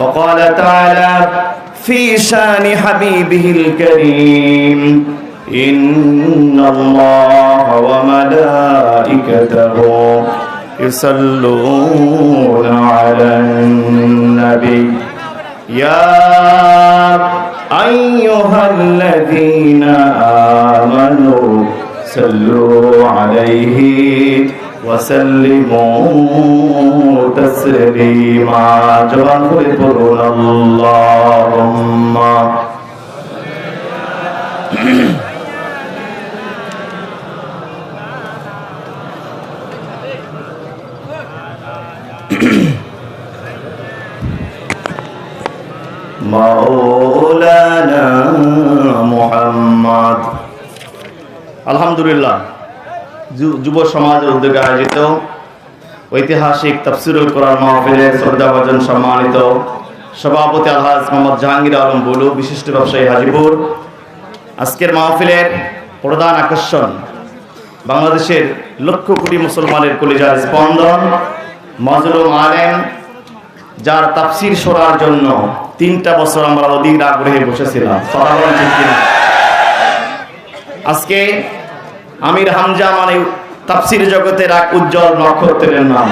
وقال تعالى في شان حبيبه الكريم إن الله وملائكته يصلون على النبي. يا أيها الذين آمنوا صلوا عليه وسلموا تسليما جوان قلنا اللهم মাওলানা মুহাম্মদ আলহামদুলিল্লাহ যু- যুব সমাজের উদ্যোগে আয়োজিত ঐতিহাসিক তফসিরুল কোরআন মাহফিলের শ্রদ্ধাভাজন সম্মানিত সভাপতি আলহাজ মোহাম্মদ জাহাঙ্গীর আলম বুলু, বিশিষ্ট ব্যবসায়ী হাজিপুর আজকের মাহফিলের প্রধান আকর্ষণ বাংলাদেশের লক্ষ কোটি মুসলমানের কলিজার স্পন্দন, মজলুম আলেম, যার তাফসির শোনার জন্য তিনটা বছর আমরা অধীর আগ্রহে বসেছিলাম? আজকে আমির হামজা মানে তাফসির জগতের এক উজ্জ্বল নক্ষত্রের নাম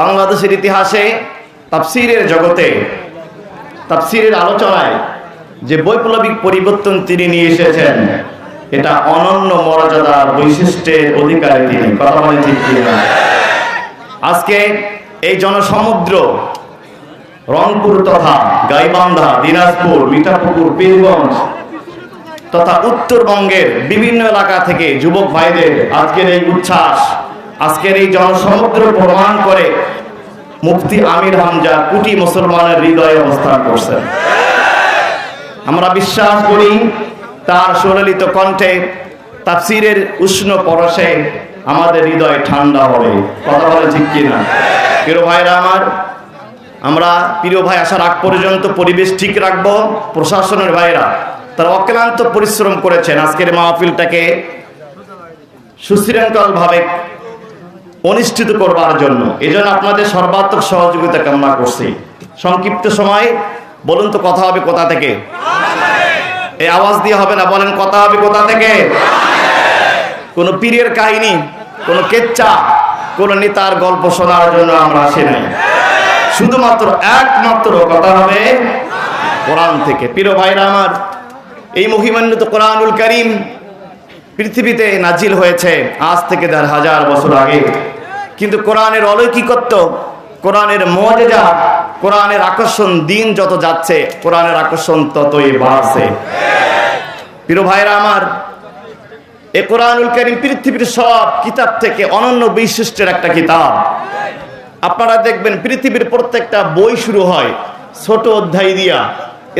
বাংলাদেশের ইতিহাসে তাফসিরের জগতে, তাফসিরের আলোচনায় যে বৈপ্লবিক পরিবর্তন তিনি নিয়ে এসেছেন, এটা অনন্য মর্যাদার বৈশিষ্ট্যের অধিকারী তিনি কথা বলেন ঠিক? আজকে এই জনসমুদ্র, রংপুর তথা গাইবান্ধা, দিনাজপুর, মিঠাপুকুর পীরগঞ্জ তথা উত্তরবঙ্গের বিভিন্ন এলাকা থেকে যুবক ভাইদের আজকের এই উচ্ছ্বাস, আজকের এই জনসমুদ্র প্রমাণ করে মুফতি আমির হামজা কোটি মুসলমানের হৃদয়ে অবস্থান করছেন। আমরা বিশ্বাস করি তার সুললিত কণ্ঠে, তাফসিরের উষ্ণ পরশে আমাদের হৃদয় ঠান্ডা হবে। কথা বলে ঠিক কিনা? প্রিয় ভাইরা আমার, আমরা প্রিয় ভাই আসার আগ পর্যন্ত পরিবেশ ঠিক রাখব। প্রশাসনের ভাইরা তারা অক্লান্ত পরিশ্রম করেছেন। আজকের মাহফিলটাকে সুশৃঙ্খলভাবে অনুষ্ঠিত করবার জন্য। এই জন্য আপনাদের সর্বাত্মক সহযোগিতা কামনা করছি। সংক্ষিপ্ত সময়, বলুন তো কথা হবে কোথা থেকে? এই আওয়াজ দিয়ে হবে না, বলেন কথা হবে কোথা থেকে? কোনো পীরের কাহিনী, কোনো কেচ্চা কোনো নেতার গল্প শোনার জন্য আমরা আসি নাই। শুধুমাত্র একমাত্র কথা হবে কোরআন থেকে। প্রিয় ভাইরা আমার এই মহিমান্বিত কোরআনুল করিম পৃথিবীতে নাজিল হয়েছে আজ থেকে দেড় হাজার বছর আগে। কিন্তু কোরআনের অলৌকিকত্ব, কোরআনের মজেজা কোরআনের আকর্ষণ দিন যত যাচ্ছে, কোরআনের আকর্ষণ ততই বাড়ছে। প্রিয় ভাইরা আমার, এ কোরআনুল করিম পৃথিবীর সব কিতাব থেকে অনন্য বৈশিষ্ট্যের একটা কিতাব। আপনারা দেখবেন পৃথিবীর প্রত্যেকটা বই শুরু হয় ছোট অধ্যায় দিয়া।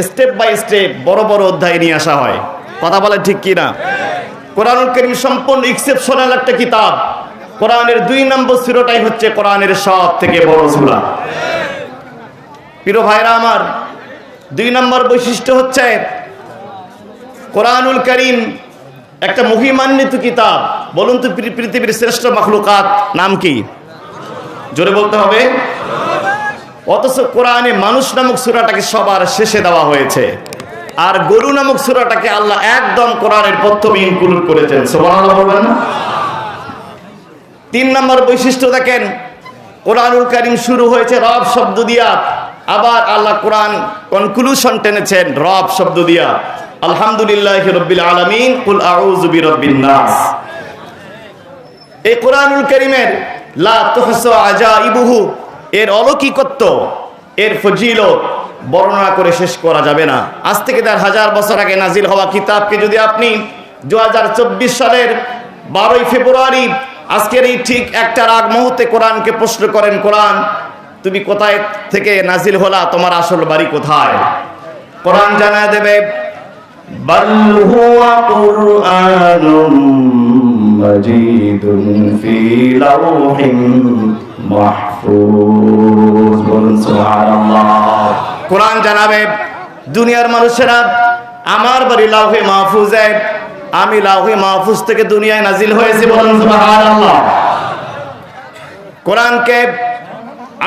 স্টেপ বাই স্টেপ বড় বড় অধ্যায় নিয়ে আসা হয়। কথা বলে ঠিক কি না কোরআনুল করিম সম্পূর্ণ এক্সেপশনাল একটা কিতাব। কোরআনের দুই নম্বর সুরটাই হচ্ছে কোরআনের সব থেকে বড় সুরা প্রিয় ভাইরা আমার, দুই নম্বর বৈশিষ্ট্য হচ্ছে কোরআনুল করিম একটা মহিমান্বিত কিতাব। বলুন তো পৃথিবীর শ্রেষ্ঠ মখলুকাত নাম কি? জোরে বলতে হবে। অথচ কোরআনে মানুষ নামক সুরাটাকে সবার শেষে দেওয়া হয়েছে। আর গরু নামক সুরাটাকে আল্লাহ একদম কোরআনের প্রথমে ইনক্লুড করেছেন। বলবেন তিন নম্বর বৈশিষ্ট্য দেখেন, কোরআনুল কারিম শুরু হয়েছে রব শব্দ দিয়া, আবার আল্লাহ কোরআন কনক্লুশন টেনেছেন রব শব্দ দিয়া। আলহামদুলিল্লাহ রব্বিল আলামিন, কুল বিরাব্বিন নাস। এই কোরআনুল করিমের, লা তুহসা আজাইবুহু এর অলৌকিকত্ব, এর ফজিলত বর্ণনা করে শেষ করা যাবে না। আজ থেকে তার হাজার বছর আগে নাজিল হওয়া কিতাবকে যদি আপনি দু হাজার চব্বিশ সালের বারোই ফেব্রুয়ারি, আজকের এই ঠিক একটার আগ মুহূর্তে কোরআনকে প্রশ্ন করেন, কোরআন, তুমি কোথায় থেকে নাজিল হলা? তোমার আসল বাড়ি কোথায়? কোরআন জানা দেবে بل কোরআন জানাবে, দুনিয়ার মানুষেরা আমার বাড়ি লাউহে মাহফুজ, আমি লাউহে মাহফুজ থেকে দুনিয়ায় নাজিল হয়েছি, বলুন কোরআনকে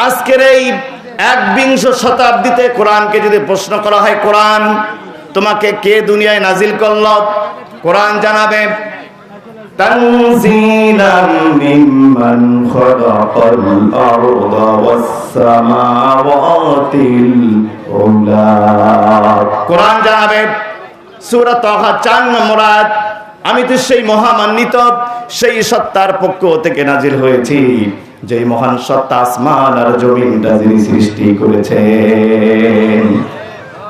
আজকের এই একবিংশ শতাব্দীতে কোরআনকে যদি প্রশ্ন করা হয়, কোরআন তোমাকে কে দুনিয়ায় নাজিল করল? কোরআন জানাবে تنزيلا ممن خلق الأرض والسماوات العلا কোরআন জানাবে সূরা তাহা 4 নম্বর আয়াত আমি তো সেই মহামান্বিত সেই সত্তার পক্ষ থেকে নাজিল হয়েছি যেই মহান সত্তা আসমান আর জমিনটা যিনি সৃষ্টি করেছেন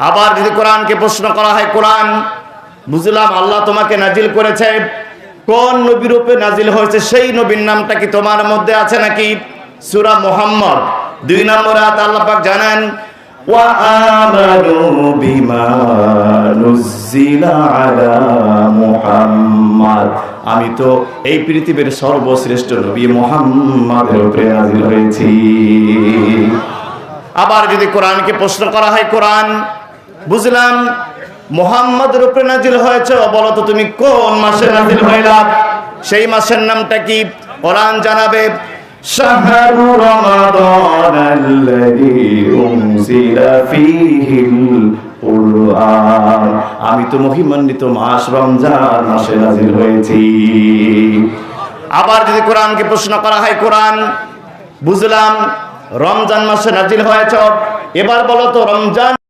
আবার যদি কোরআনকে প্রশ্ন করা হয় কোরআন বুঝলাম আল্লাহ তোমাকে নাজিল করেছে কোন নবী রূপে নাজিল হয়েছে? সেই নবীর নামটা কি তোমার মধ্যে আছে নাকি? সুরা মোহাম্মদ। দুই নম্বর আয়াত আল্লাহ পাক জানান, ওয়া আমানু বিমা আলা মুহাম্মদ। আমি তো এই পৃথিবীর সর্বশ্রেষ্ঠ নবী মোহাম্মদের রূপে নাজিল হয়েছি। আবার যদি কোরআনকে প্রশ্ন করা হয়, কোরআন, বুঝলাম মোহাম্মদের উপরে নাজিল হয়েছে। বলো তো তুমি কোন মাসে নাজিল হইলা? সেই মাসের নামটা কি? কোরআন জানাবে আমি তো মহিমান্বিত মাস, রমজান মাসে নাজিল হয়েছি। আবার যদি কোরআনকে প্রশ্ন করা হয়, কোরআন, বুঝলাম, রমজান মাসে নাজিল হয়েছ। এবার বলো তো, রমজান